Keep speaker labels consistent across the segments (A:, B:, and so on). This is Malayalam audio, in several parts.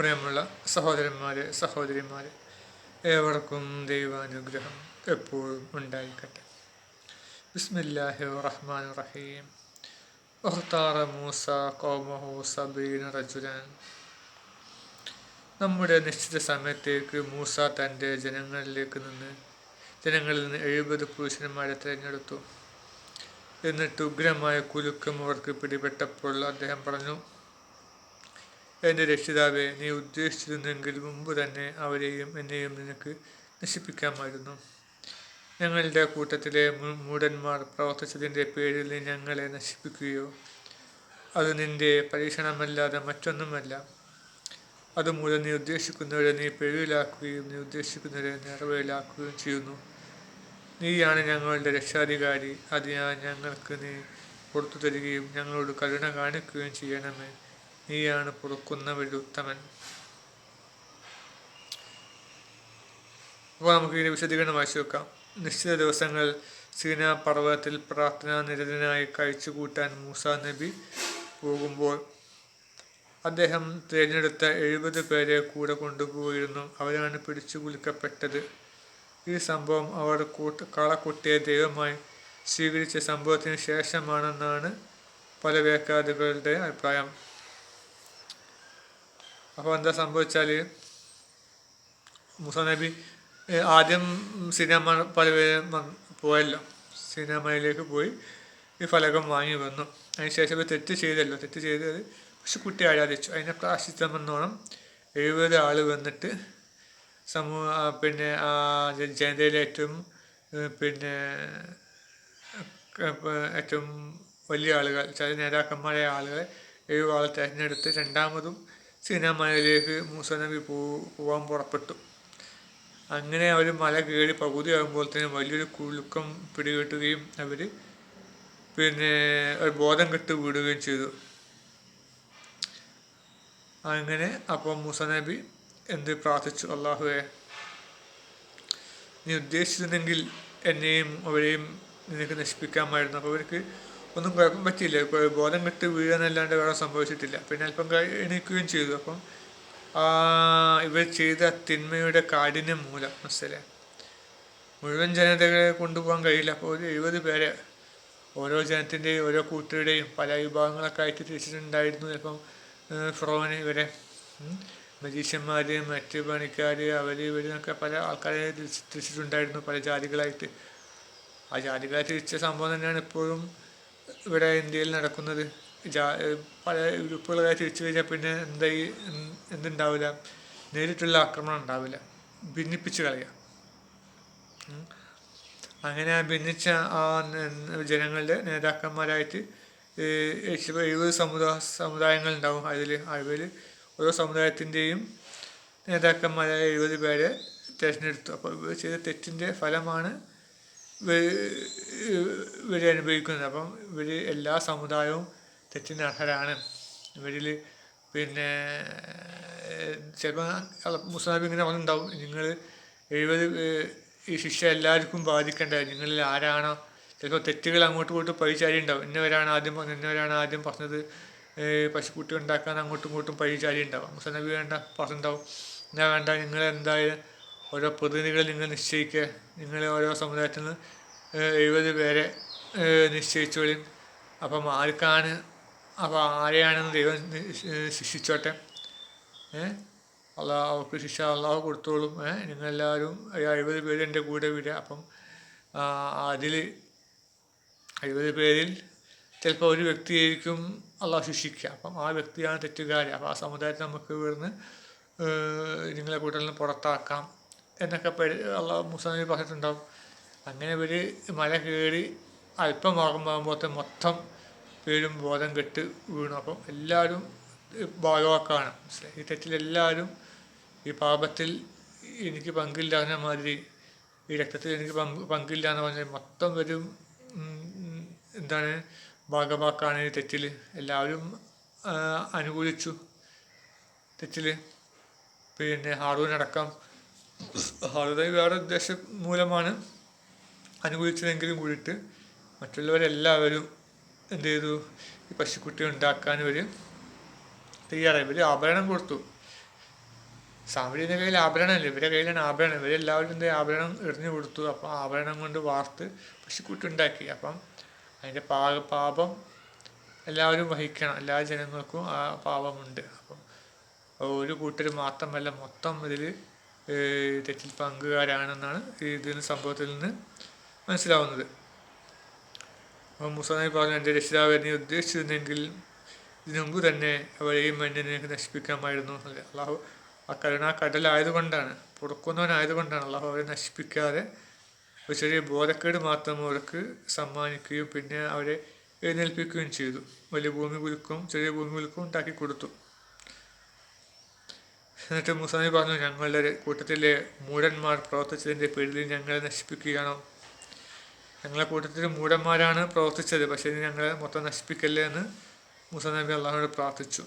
A: പ്രിയമുള്ള സഹോദരന്മാരെ സഹോദരിമാരെ ഏവർക്കും ദൈവാനുഗ്രഹം എപ്പോഴും ഉണ്ടായിക്കട്ടെ ബിസ്മില്ലാഹി റഹ്മാൻ റഹീം. മൂസ ഖൗമഹു സബീന റജുലൻ. നമ്മുടെ നിശ്ചിത സമയത്തേക്ക് മൂസ തന്റെ ജനങ്ങളിലേക്ക് നിന്ന് ജനങ്ങളിൽ നിന്ന് എഴുപത് പുരുഷന്മാരെ തിരഞ്ഞെടുത്തു. എന്നിട്ട് ഉഗ്രമായ കുലുക്കം അവർക്ക് പിടിപെട്ടപ്പോൾ അദ്ദേഹം പറഞ്ഞു എന്റെ രക്ഷിതാവെ നീ ഉദ്ദേശിച്ചിരുന്നെങ്കിൽ മുമ്പ് തന്നെ അവരെയും എന്നെയും നിനക്ക് നശിപ്പിക്കാമായിരുന്നു. ഞങ്ങളുടെ കൂട്ടത്തിലെ മൂടന്മാർ പ്രവർത്തിച്ചതിന്റെ പേരിൽ നീ ഞങ്ങളെ നശിപ്പിക്കുകയോ? അത് നിന്റെ പരീക്ഷണമല്ലാതെ മറ്റൊന്നുമല്ല. അതുമൂലം നീ ഉദ്ദേശിക്കുന്നവരെ നീ പിഴവിലാക്കുകയും നീ ഉദ്ദേശിക്കുന്നവരെ നിറവേലാക്കുകയും ചെയ്യുന്നു. നീയാണ് ഞങ്ങളുടെ രക്ഷാധികാരി. അതിനാൽ ഞങ്ങൾക്ക് നീ പുറത്തു തരികയും ഞങ്ങളോട് കരുണ കാണിക്കുകയും ചെയ്യണമേ. നീയാണ് പുറക്കുന്ന ഉത്തമൻ അപ്പോൾ നമുക്ക് ഇതിന്റെ വിശദീകരണം വായിച്ചു വെക്കാം നിശ്ചിത ദിവസങ്ങൾ സീന പർവതത്തിൽ പ്രാർത്ഥനാ നിരതനായി കഴിച്ചുകൂട്ടാൻ മൂസ നബി പോകുമ്പോൾ അദ്ദേഹം തിരഞ്ഞെടുത്ത എഴുപത് പേരെ കൂടെ കൊണ്ടുപോയിരുന്നു. അവരാണ് പിടിച്ചു കുലുക്കപ്പെട്ടത്. ഈ സംഭവം അവർ കൂട്ട കളക്കുട്ടിയെ ദൈവമായി സ്വീകരിച്ച സംഭവത്തിന് ശേഷമാണെന്നാണ് പല വ്യാഖ്യാതാക്കളുടെ അഭിപ്രായം. അപ്പോൾ എന്താ സംഭവിച്ചാൽ മുസാ നബി ആദ്യം സിനിമ പല പേരും പോയല്ലോ. സിനിമയിലേക്ക് പോയി ഈ ഫലകം വാങ്ങി വന്നു. അതിനുശേഷം തെറ്റ് ചെയ്തല്ലോ. തെറ്റ് ചെയ്തത് പക്ഷെ കുട്ടി ആരാധിച്ചു. അതിനെ പ്രാശിത്തമെന്നോണം എഴുപത് ആൾ വന്നിട്ട് സമൂഹ പിന്നെ ജനതയിലെ ഏറ്റവും പിന്നെ ഏറ്റവും വലിയ ആളുകൾ ചില നേതാക്കന്മാരായ ആളുകളെ എഴുപത് ആളെ തിരഞ്ഞെടുത്ത് രണ്ടാമതും സീനാമലയിലേക്ക് മൂസ നബി പോ പോകാൻ പുറപ്പെട്ടു. അങ്ങനെ അവർ മല കയറി പകുതിയാകുമ്പോൾ തന്നെ വലിയൊരു കുലുക്കം പിടികിട്ടുകയും അവർ പിന്നെ ഒരു ബോധം കെട്ട് വീടുകയും ചെയ്തു. അങ്ങനെ അപ്പോൾ മൂസ നബി എന്ത് പ്രാർത്ഥിച്ചു? അള്ളാഹുവെ നീ ഉദ്ദേശിച്ചിരുന്നെങ്കിൽ എന്നെയും അവരെയും നിനക്ക് നശിപ്പിക്കാമായിരുന്നു. അപ്പോൾ അവർക്ക് ഒന്നും കുഴപ്പം പറ്റിയില്ല. ബോധം കെട്ട് വീഴാനല്ലാണ്ട് വേറെ സംഭവിച്ചിട്ടില്ല. പിന്നെ അല്പം എണീക്കുകയും ചെയ്തു. അപ്പം ഇവർ ചെയ്ത തിന്മയുടെ കാഠിന്യം മൂലം മനസ്സിലെ മുഴുവൻ ജനതകളെ കൊണ്ടുപോകാൻ കഴിയില്ല. അപ്പോൾ ഒരു എഴുപത് പേരെ ഓരോ ജനത്തിന്റെയും ഓരോ കൂട്ടരുടെയും പല വിഭാഗങ്ങളൊക്കെ ആയിട്ട് തിരിച്ചിട്ടുണ്ടായിരുന്നു. ചിലപ്പം ഫ്രോന് ഇവരെ മജീഷ്യന്മാർ മറ്റ് പണിക്കാർ അവർ ഇവരെന്നൊക്കെ പല ആൾക്കാരെ തിരിച്ച് തിരിച്ചിട്ടുണ്ടായിരുന്നു പല ജാതികളായിട്ട്. ആ ജാതികളെ തിരിച്ച സംഭവം തന്നെയാണ് ഇപ്പോഴും ഇവിടെ ഇന്ത്യയിൽ നടക്കുന്നത്? ജാ പല ഗ്രൂപ്പുകളായി തിരിച്ചു കഴിഞ്ഞാൽ പിന്നെ എന്തായി എന്തുണ്ടാവില്ല? നേരിട്ടുള്ള ആക്രമണം ഉണ്ടാവില്ല. ഭിന്നിപ്പിച്ച് കളയുക. അങ്ങനെ ഭിന്നിച്ച ആ ജനങ്ങളുടെ നേതാക്കന്മാരായിട്ട് എഴുപത് സമുദായ സമുദായങ്ങൾ ഉണ്ടാവും അതിൽ അതിൽ ഓരോ സമുദായത്തിന്റെയും നേതാക്കന്മാരായ എഴുപത് പേരെ തിരഞ്ഞെടുത്തു അപ്പോൾ ചെയ്ത തെറ്റിന്റെ ഫലമാണ് ഇവർ അനുഭവിക്കുന്നത്. അപ്പം ഇവർ എല്ലാ സമുദായവും തെറ്റിന് അർഹരാണ്. ഇവരിൽ പിന്നെ ചിലപ്പോൾ മുസ്ലാബി ഇങ്ങനെ വന്നിട്ടുണ്ടാവും നിങ്ങൾ എഴുപത് ഈ ശിക്ഷ എല്ലാവർക്കും ബാധിക്കേണ്ട നിങ്ങളിൽ ആരാണോ? ചിലപ്പോൾ തെറ്റുകൾ അങ്ങോട്ടും ഇങ്ങോട്ടും പഴിചാരി ഉണ്ടാവും ഇന്നവരാണ് ആദ്യം പറഞ്ഞത് ഇന്നവരാണ് ആദ്യം പറഞ്ഞത് പശുക്കുട്ടി ഉണ്ടാക്കാൻ അങ്ങോട്ടും ഇങ്ങോട്ടും പഴിചാരി ഉണ്ടാവും മുസ്ലാബി വേണ്ട പറഞ്ഞിട്ടുണ്ടാവും. എന്നാ വേണ്ട നിങ്ങൾ എന്തായാലും ഓരോ പ്രതിനിധികൾ നിങ്ങൾ നിശ്ചയിക്കുക. നിങ്ങളെ ഓരോ സമുദായത്തിൽ നിന്ന് എഴുപത് പേരെ ഏഹ് നിശ്ചയിച്ചോളും. അപ്പം ആർക്കാണ് അപ്പോൾ ആരെയാണെന്ന് ദൈവം ശിക്ഷിച്ചോട്ടെ. ഏഹ് അള്ളാഹ് അവർക്ക് ശിക്ഷ അള്ളാഹ് കൊടുത്തോളും. നിങ്ങളെല്ലാവരും എഴുപത് പേര് എന്റെ കൂടെ വിടുക അപ്പം അതിൽ എഴുപത് പേരിൽ ചിലപ്പോൾ ഒരു വ്യക്തിയായിരിക്കും അള്ളാഹ് ശിക്ഷിക്കുക. അപ്പം ആ വ്യക്തിയാണ് തെറ്റുകാരി. അപ്പോൾ ആ സമുദായത്തെ നമുക്ക് ഏഹ് നിങ്ങളെ കൂട്ടത്തിൽ നിന്ന് പുറത്താക്കാം. എന്നൊക്കെ പരി ഉള്ള മുസ്ലിം പറഞ്ഞിട്ടുണ്ടാവും. അങ്ങനെ ഇവർ മല കയറി അല്പം ആകുമ്പോഴത്തെ മൊത്തം പേരും ബോധം കെട്ട് വീണു. അപ്പം എല്ലാവരും ബാലോക്കാണ് ഈ തെറ്റിലെല്ലാവരും ഈ പാപത്തിൽ എനിക്ക് പങ്കില്ല എന്ന മാതിരി ഈ രക്തത്തിൽ എനിക്ക് പങ്ക് പങ്കില്ല എന്ന് പറഞ്ഞാൽ മൊത്തം വരും എന്താണ് ഭാഗമാക്കാണ് ഈ തെറ്റിൽ. എല്ലാവരും അനുകൂലിച്ചു. തെറ്റിൽ. പിന്നെ ഹാറൂൻ വേറെ ഉദ്ദേശം മൂലമാണ് അനുകൂലിച്ചതെങ്കിലും കൂടിയിട്ട് മറ്റുള്ളവരെല്ലാവരും എന്ത് ചെയ്തു? ഈ പശുക്കുട്ടി ഉണ്ടാക്കാൻ ഇവർ തയ്യാറായി. ഇവർ ആഭരണം കൊടുത്തു. സാമ്പത്തിക കയ്യിൽ ആഭരണമല്ല? ഇവരുടെ കയ്യിലാണ് ആഭരണം. ഇവരെല്ലാവരും എന്ത് ആഭരണം എറിഞ്ഞു കൊടുത്തു. അപ്പം ആഭരണം കൊണ്ട് വാർത്ത് പശുക്കുട്ടി ഉണ്ടാക്കി. അപ്പം അതിന്റെ പാക പാപം എല്ലാവരും വഹിക്കണം. എല്ലാ ജനങ്ങൾക്കും ആ പാപമുണ്ട്. അപ്പം ഒരു കൂട്ടർ മാത്രമല്ല മൊത്തം ഇതിൽ തെറ്റിൽ പങ്കുകാരാണെന്നാണ് ഇതിന് സംഭവത്തിൽ നിന്ന് മനസ്സിലാവുന്നത്. അപ്പം മുസാനായി പറഞ്ഞു എന്റെ രക്ഷിതാവ് എന്നെ ഉദ്ദേശിച്ചിരുന്നെങ്കിൽ ഇതിനു മുമ്പ് തന്നെ അവരെയും എന്നെ നശിപ്പിക്കാമായിരുന്നു അള്ളാഹു ആ കരുണ കടലായതുകൊണ്ടാണ് പുറക്കുന്നവനായതുകൊണ്ടാണ് അള്ളാഹു അവരെ നശിപ്പിക്കാതെ ഒരു ചെറിയ ബോധക്കേട് മാത്രം അവർക്ക് സമ്മാനിക്കുകയും പിന്നെ അവരെ എഴുന്നേൽപ്പിക്കുകയും ചെയ്തു. വലിയ ഭൂമി കുലുക്കും ചെറിയ ഭൂമി കുലുക്കും ഉണ്ടാക്കി കൊടുത്തു. എന്നിട്ട് മുസാമി പറഞ്ഞു ഞങ്ങളുടെ കൂട്ടത്തിലെ മൂടന്മാർ പ്രവർത്തിച്ചതിന്റെ പേരിൽ ഞങ്ങളെ നശിപ്പിക്കുകയാണോ? ഞങ്ങളെ കൂട്ടത്തിൽ മൂടന്മാരാണ് പ്രവർത്തിച്ചത് പക്ഷേ ഞങ്ങളെ മൊത്തം നശിപ്പിക്കല്ലേ എന്ന് മൂസ നബി അള്ളാഹുനോട് പ്രാർത്ഥിച്ചു.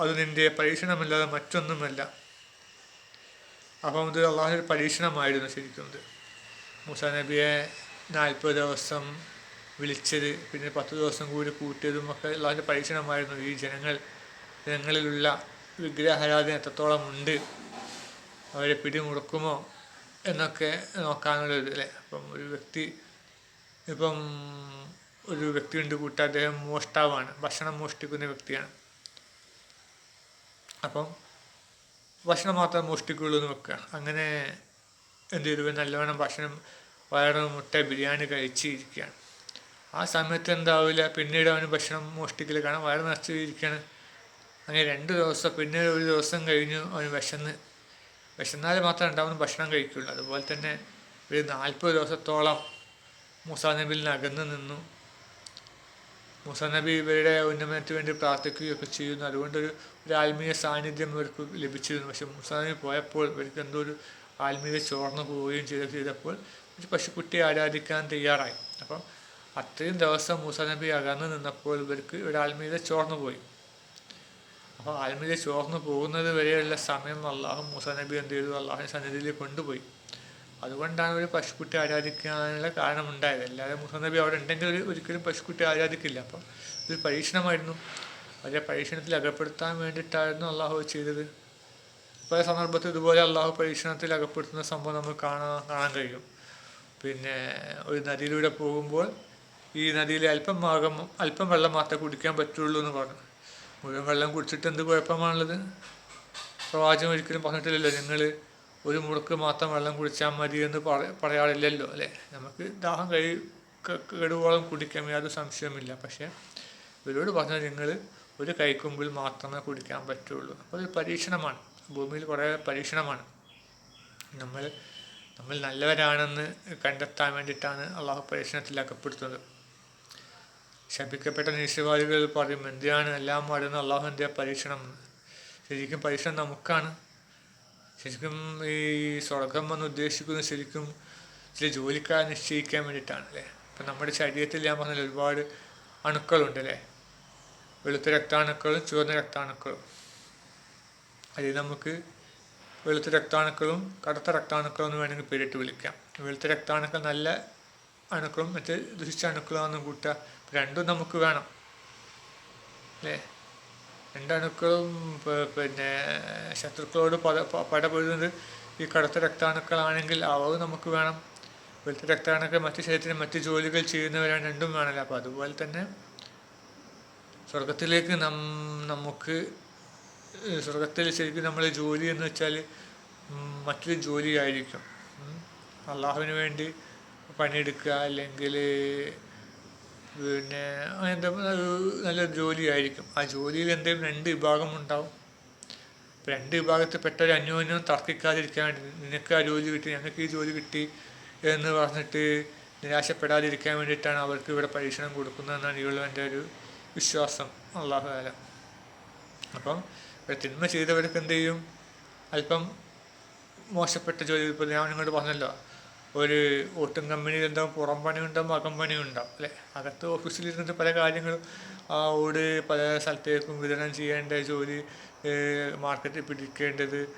A: അത് നിന്റെ പരീക്ഷണമല്ലാതെ മറ്റൊന്നുമല്ല. അപ്പം ഇത് അള്ളാഹുവിന്റെ പരീക്ഷണമായിരുന്നു ശരിക്കും ഇത്. മൂസ നബിയെ നാൽപ്പത് ദിവസം വിളിച്ചത് പിന്നെ പത്ത് ദിവസം കൂടി കൂട്ടിയതും ഒക്കെ അള്ളാഹിന്റെ പരീക്ഷണമായിരുന്നു. ഈ ജനങ്ങൾ ജനങ്ങളിലുള്ള വിഗ്രഹാരാധന എത്രത്തോളം ഉണ്ട് അവരെ പിടിമുറുക്കുമോ എന്നൊക്കെ നോക്കാനുള്ള ഇതല്ലേ അപ്പം ഒരു വ്യക്തി ഇപ്പം ഒരു വ്യക്തി ഉണ്ട് കൂട്ട അദ്ദേഹം മോഷ്ടാവാണ് ഭക്ഷണം മോഷ്ടിക്കുന്ന വ്യക്തിയാണ്. അപ്പം ഭക്ഷണം മാത്രം മോഷ്ടിക്കുള്ളൂ എന്ന് വെക്കുക. അങ്ങനെ എന്ത് ചെയ്തു? നല്ലവണ്ണം ഭക്ഷണം വയറ് മുട്ട ബിരിയാണി കഴിച്ചിരിക്കുകയാണ്. ആ സമയത്ത് എന്താവില്ല? പിന്നീട് അവന് ഭക്ഷണം മോഷ്ടിക്കൽ കാരണം വയറ് നിറച്ചിരിക്കുകയാണ് അങ്ങനെ രണ്ട് ദിവസം പിന്നെ ഒരു ദിവസം കഴിഞ്ഞു അവന് വിശന്ന്. വിശന്നാൽ മാത്രമേ ഉണ്ടാവുന്ന ഭക്ഷണം കഴിക്കുള്ളൂ. അതുപോലെ തന്നെ ഒരു നാൽപ്പത് ദിവസത്തോളം മൂസാ നബിയിൽ നിന്ന്. നിന്നു മൂസാ നബി ഇവരുടെ ഉന്നമനത്തിന് വേണ്ടി പ്രാർത്ഥിക്കുകയൊക്കെ ചെയ്യുന്നു. അതുകൊണ്ടൊരു ഒരു ആത്മീയ സാന്നിധ്യം ഇവർക്ക് ലഭിച്ചിരുന്നു. പക്ഷെ മൂസാ നബി പോയപ്പോൾ ഇവർക്ക് എന്തോ ഒരു ആത്മീയ ചോർന്നു പോവുകയും ചെയ്ത ചെയ്തപ്പോൾ ഒരു പശുക്കുട്ടിയെ ആരാധിക്കാൻ തയ്യാറായി. അപ്പം അത്രയും ദിവസം മൂസാ നബി അകന്നു നിന്നപ്പോൾ ഇവർക്ക് ഒരു ആത്മീയത ചോർന്നു പോയി. അപ്പോൾ ആത്മീയ ചോർന്നു പോകുന്നത് വരെയുള്ള സമയം അള്ളാഹു മൂസ നബി എന്ത് ചെയ്തു? അള്ളാഹുവിന്റെ സന്നിധിയിൽ കൊണ്ടുപോയി. അതുകൊണ്ടാണ് ഒരു പശുക്കുട്ടി ആരാധിക്കാനുള്ള കാരണം ഉണ്ടായത് അല്ലാതെ മൂസ നബി അവിടെ ഉണ്ടെങ്കിൽ ഒരു ഒരിക്കലും പശുക്കുട്ടി ആരാധിക്കില്ല. അപ്പം ഇതൊരു പരീക്ഷണമായിരുന്നു. അതിന്റെ പരീക്ഷണത്തിൽ അകപ്പെടുത്താൻ വേണ്ടിയിട്ടായിരുന്നു അള്ളാഹു ചെയ്തത്. പല സന്ദർഭത്തിൽ ഇതുപോലെ അള്ളാഹു പരീക്ഷണത്തിൽ അകപ്പെടുത്തുന്ന സംഭവം നമുക്ക് കാണാൻ കാണാൻ കഴിയും. പിന്നെ ഒരു നദിയിലൂടെ പോകുമ്പോൾ ഈ നദിയിൽ അല്പം ഭാഗം അല്പം വെള്ളം മാത്രമേ കുടിക്കാൻ പറ്റുള്ളൂ എന്ന് പറഞ്ഞു. മുഴുവൻ വെള്ളം കുടിച്ചിട്ട് എന്ത് കുഴപ്പമാണുള്ളത്? പ്രവാചകൻ ഒരിക്കലും പറഞ്ഞിട്ടില്ലല്ലോ നിങ്ങൾ ഒരു മുറുക്ക് മാത്രം വെള്ളം കുടിച്ചാൽ മതി എന്ന് പറ പറയാറില്ലല്ലോ അല്ലേ? നമുക്ക് ദാഹം കഴി കെടുവോളം കുടിക്കാൻ യാതൊരു സംശയമില്ല പക്ഷേ ഇവരോട് പറഞ്ഞാൽ നിങ്ങൾ ഒരു കൈക്കുമ്പിൽ മാത്രമേ കുടിക്കാൻ പറ്റുള്ളൂ. അപ്പോൾ ഒരു പരീക്ഷണമാണ്. ഭൂമിയിൽ കുറേ പരീക്ഷണമാണ്. നമ്മൾ നമ്മൾ നല്ലവരാണെന്ന് കണ്ടെത്താൻ വേണ്ടിയിട്ടാണ് അള്ളാഹു പരീക്ഷണത്തിൽ അകപ്പെടുത്തുന്നത്. ശപിക്കപ്പെട്ട നിശ്ചയവാദികൾ പറയും എന്തിനാണ് എല്ലാം പാടുന്ന അള്ളാഹുവിന്റെ പരീക്ഷണം? ശരിക്കും പരീക്ഷണം നമുക്കാണ്. ശരിക്കും ഈ സ്വർഗം എന്ന് ഉദ്ദേശിക്കുന്നത് ശരിക്കും ചില ജോലിക്കാരെ നിശ്ചയിക്കാൻ വേണ്ടിയിട്ടാണ് അല്ലേ ഇപ്പം നമ്മുടെ ശരീരത്തിൽ ഞാൻ പറഞ്ഞാൽ ഒരുപാട് അണുക്കളുണ്ട് അല്ലേ വെളുത്ത രക്താണുക്കളും ചുവന്ന രക്താണുക്കളും. അതിൽ നമുക്ക് വെളുത്ത രക്താണുക്കളും കടുത്ത രക്താണുക്കളും എന്ന് വേണമെങ്കിൽ പേരിട്ട് വിളിക്കാം. വെളുത്ത രക്താണുക്കൾ നല്ല അണുക്കളും മറ്റ് ദുഷിച്ച അണുക്കളാണെന്നും കൂട്ടുക രണ്ടും നമുക്ക് വേണം. അല്ലേ? രണ്ടണുക്കളും പിന്നെ ശത്രുക്കളോട് പട പടപെടുന്നത് ഈ കടുത്ത രക്താണുക്കളാണെങ്കിൽ അവ നമുക്ക് വേണം. വെളുത്ത രക്താണുക്കൾ മറ്റു ശരീരത്തിന് മറ്റ് ജോലികൾ ചെയ്യുന്നവരാണ് രണ്ടും വേണമല്ലോ? അപ്പോൾ അതുപോലെ തന്നെ സ്വർഗത്തിലേക്ക് നം നമുക്ക് സ്വർഗത്തിൽ ശരിക്കും നമ്മൾ ജോലി എന്ന് വെച്ചാൽ മറ്റൊരു ജോലിയായിരിക്കും. അള്ളാഹുവിന് വേണ്ടി പണിയെടുക്കുക അല്ലെങ്കിൽ പിന്നെ അങ്ങനത്തെ നല്ല ജോലിയായിരിക്കും. ആ ജോലിയിൽ എന്തെങ്കിലും രണ്ട് വിഭാഗം ഉണ്ടാവും. രണ്ട് വിഭാഗത്തിൽപ്പെട്ട ഒരു അന്യോന്യം തർക്കിക്കാതിരിക്കാൻ വേണ്ടി നിനക്ക് ആ ജോലി കിട്ടി ഞങ്ങൾക്ക് ഈ ജോലി കിട്ടി എന്ന് പറഞ്ഞിട്ട് നിരാശപ്പെടാതിരിക്കാൻ വേണ്ടിയിട്ടാണ് അവർക്ക് ഇവിടെ പരീക്ഷണം കൊടുക്കുന്നതെന്നാണ് ഇവളും എന്റെ ഒരു വിശ്വാസം. അള്ളാഹുല അപ്പം ഇവിടെ തിന്മ ചെയ്തവർക്ക് എന്ത് ചെയ്യും? അല്പം മോശപ്പെട്ട ജോലി ഇപ്പോൾ ഞാൻ നിങ്ങളോട് പറഞ്ഞല്ലോ ഒരു ഓട്ടും കമ്പനിയിൽ ഉണ്ടാവും പുറം പണി ഉണ്ടാവും അകം പണി ഉണ്ടാവും അല്ലേ? അകത്ത് ഓഫീസിലിരുന്നിട്ട് പല കാര്യങ്ങളും ആ ഓട് പല സ്ഥലത്തേക്കും വിതരണം ചെയ്യേണ്ട ജോലി മാർക്കറ്റിൽ പിടിക്കേണ്ടത്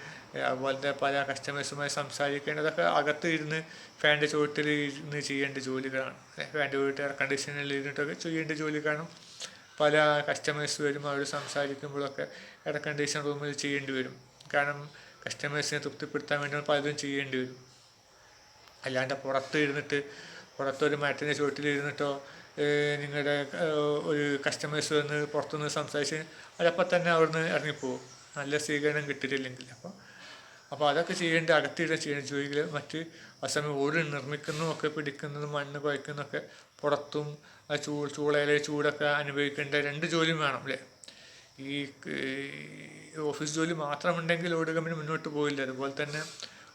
A: അതുപോലത്തെ പല കസ്റ്റമേഴ്സുമായി സംസാരിക്കേണ്ടതൊക്കെ അകത്ത് ഇരുന്ന് ഫാന്റെ ചുവട്ടിൽ ഇരുന്ന് ചെയ്യേണ്ട ജോലികളാണ് ഫാന്റെ ചുവട്ടിൽ എയർ കണ്ടീഷനിൽ ഇരുന്നിട്ടൊക്കെ ചെയ്യേണ്ട ജോലി കാണും. പല കസ്റ്റമേഴ്സ് വരും അവർ സംസാരിക്കുമ്പോഴൊക്കെ എയർ കണ്ടീഷൻ റൂമിൽ ചെയ്യേണ്ടി വരും. കാരണം കസ്റ്റമേഴ്സിനെ തൃപ്തിപ്പെടുത്താൻ വേണ്ടി പലതും ചെയ്യേണ്ടി വരും. അല്ലാണ്ട് പുറത്ത് ഇരുന്നിട്ട് പുറത്തൊരു മരത്തിന്റെ ചുവട്ടിലിരുന്നിട്ടോ നിങ്ങളുടെ ഒരു കസ്റ്റമേഴ്സ് വന്ന് പുറത്തുനിന്ന് സംസാരിച്ച് അതപ്പം തന്നെ അവിടുന്ന് ഇറങ്ങിപ്പോവും. നല്ല സ്വീകരണം കിട്ടിയിട്ടില്ലെങ്കിൽ. അപ്പോൾ അപ്പോൾ അതൊക്കെ ചെയ്യേണ്ട അകത്തിടുക ചെയ്യേണ്ട ജോലികൾ മറ്റ് അസമയം ഓട് നിർമ്മിക്കുന്നതും ഒക്കെ പിടിക്കുന്നതും മണ്ണ് കുഴക്കുന്നതൊക്കെ പുറത്തും ആ ചൂ ചൂളയിലെ ചൂടൊക്കെ അനുഭവിക്കേണ്ട രണ്ട് ജോലിയും വേണം അല്ലേ ഈ ഓഫീസ് ജോലി മാത്രമുണ്ടെങ്കിൽ ഓട് കമ്പനി മുന്നോട്ട് പോയില്ല അതുപോലെ തന്നെ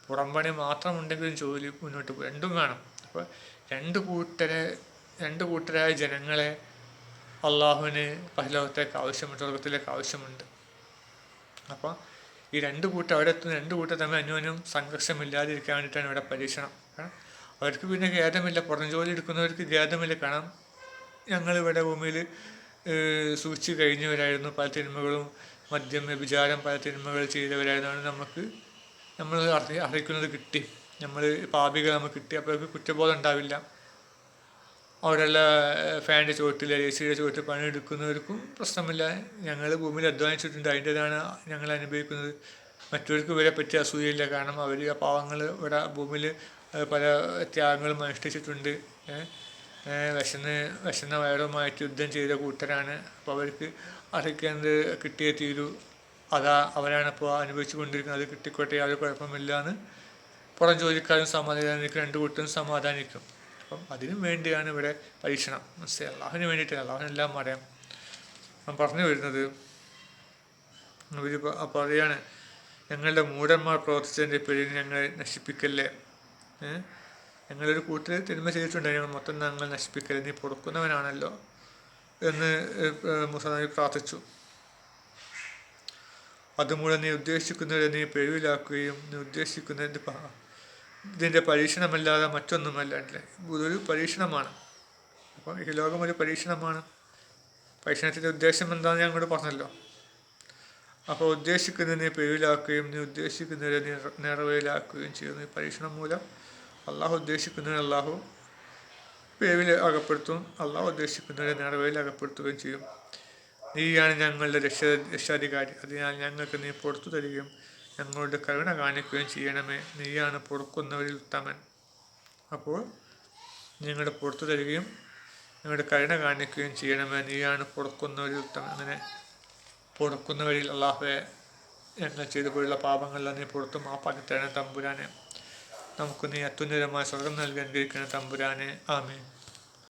A: പുറംപണി മാത്രമുണ്ടെങ്കിലും ജോലി മുന്നോട്ട് പോകും രണ്ടും വേണം. അപ്പോൾ രണ്ട് കൂട്ടരെ രണ്ട് കൂട്ടരായ ജനങ്ങളെ അള്ളാഹുവിന് പഹലോകത്തേക്ക് ആവശ്യമുണ്ട് ലോകത്തിലേക്ക് ആവശ്യമുണ്ട്. അപ്പോൾ ഈ രണ്ട് കൂട്ടം അവിടെ എത്തുന്ന രണ്ട് കൂട്ടം തമ്മിൽ അന്യോന്യം സംഘർഷമില്ലാതിരിക്കാൻ വേണ്ടിയിട്ടാണ് ഇവിടെ പരീക്ഷണം. അവർക്ക് പിന്നെ ഖേദമില്ല. പുറം ജോലി എടുക്കുന്നവർക്ക് ഖേദമില്ല. കാരണം ഞങ്ങളിവിടെ ഭൂമിയിൽ സൂക്ഷിച്ചു കഴിഞ്ഞവരായിരുന്നു. പല തിന്മകളും മദ്യം വ്യഭിചാരം പല തിന്മകൾ ചെയ്തവരായിരുന്നു നമുക്ക് നമ്മൾ അർഹി അർഹിക്കുന്നത് കിട്ടി. നമ്മൾ പാപികൾ നമുക്ക് കിട്ടി. അപ്പോൾ കുറ്റബോധം ഉണ്ടാവില്ല. അവിടെയുള്ള ഫാനിന്റെ ചുവട്ടിൽ എ സിയുടെ ചുവട്ടിൽ പണിയെടുക്കുന്നവർക്കും പ്രശ്നമില്ല. ഞങ്ങൾ ഭൂമിയിൽ അധ്വാനിച്ചിട്ടുണ്ട്. അതിന്റെതാണ് ഞങ്ങൾ അനുഭവിക്കുന്നത്. മറ്റവർക്ക് ഇവരെ പറ്റി അസൂയയില്ല. കാരണം അവർ ആ പാവങ്ങൾ ഇവിടെ ഭൂമിയിൽ പല ത്യാഗങ്ങളും അനുഷ്ഠിച്ചിട്ടുണ്ട്. വിശന്ന് വിശന്ന വയറുമായിട്ട് യുദ്ധം ചെയ്ത കൂട്ടരാണ്. അപ്പോൾ അവർക്ക് അർഹിക്കുന്നത് കിട്ടിയേ തീരൂ. അതാ അവരാണ് ഇപ്പോൾ അനുഭവിച്ചു കൊണ്ടിരിക്കുന്നത്. അത് കിട്ടിക്കോട്ടെ യാതൊരു കുഴപ്പമില്ല എന്ന് പുറം ജോലിക്കാരും സമാധാനിക്കും രണ്ട് കൂട്ടരും സമാധാനിക്കും. അപ്പം അതിനും വേണ്ടിയാണ് ഇവിടെ പരീക്ഷണം. മനസ്സിലായി? അള്ളാഹുവിന് വേണ്ടിയിട്ട് അള്ളാഹുനെല്ലാം അറിയാം. ഞാൻ പറഞ്ഞു വരുന്നത് ഇവർ പറയാണ് ഞങ്ങളുടെ മൂടന്മാർ പ്രവർത്തിച്ചതിന്റെ പേരിൽ ഞങ്ങളെ നശിപ്പിക്കല്ലേ? ഞങ്ങളൊരു കൂട്ടർ തിന്മ ചെയ്തിട്ടുണ്ട്. ഞങ്ങൾ മൊത്തം ഞങ്ങൾ നശിപ്പിക്കല്ലേ? നീ പൊറുക്കുന്നവനാണല്ലോ. എന്ന് മുസനബി പ്രാർത്ഥിച്ചു. അതുമൂലം നീ ഉദ്ദേശിക്കുന്നവരെ നീ പിഴവിലാക്കുകയും നീ ഉദ്ദേശിക്കുന്നതിന്റെ ഇതിന്റെ പരീക്ഷണമല്ലാതെ മറ്റൊന്നുമല്ല അല്ലേ? ഇതൊരു പരീക്ഷണമാണ്. അപ്പോൾ ഈ ലോകം ഒരു പരീക്ഷണമാണ്. പരീക്ഷണത്തിന്റെ ഉദ്ദേശം എന്താണെന്ന് ഞാൻ കൂടെ പറഞ്ഞല്ലോ. അപ്പോൾ ഉദ്ദേശിക്കുന്നതിനെ പിഴവിലാക്കുകയും നീ ഉദ്ദേശിക്കുന്നതിനെ നീ നിറവേലാക്കുകയും ചെയ്യുന്നു ഈ പരീക്ഷണം മൂലം അള്ളാഹു ഉദ്ദേശിക്കുന്നതിന് അള്ളാഹു പിഴവിൽ അകപ്പെടുത്തും. അള്ളാഹു ഉദ്ദേശിക്കുന്നവരെ നിറവേൽ അകപ്പെടുത്തുകയും ചെയ്യും. നീയാണ് ഞങ്ങളുടെ രക്ഷ രക്ഷാധികാരി. അതിനാൽ ഞങ്ങൾക്ക് നീ പുറത്തു തരികയും ഞങ്ങളുടെ കരുണ കാണിക്കുകയും ചെയ്യണമേ. നീയാണ് പൊറുക്കുന്നവരിൽ ഉത്തമൻ. അപ്പോൾ ഞങ്ങളുടെ പുറത്തു തരികയും ഞങ്ങളുടെ കരുണ കാണിക്കുകയും ചെയ്യണമേ. നീയാണ് പൊറുക്കുന്നവരിൽ ഉത്തമൻ. അങ്ങനെ പൊറുക്കുന്നവരിൽ അള്ളാഹുവെ ഞങ്ങൾ ചെയ്തു പോയുള്ള പാപങ്ങളെല്ലാം നീ പുറത്തും മാപ്പാക്കി തരണം തമ്പുരാനെ. നമുക്ക് നീ അത്യുന്നതമായ സ്വർഗം നൽകി അനുഗ്രഹിക്കണം തമ്പുരാനെ. ആമേ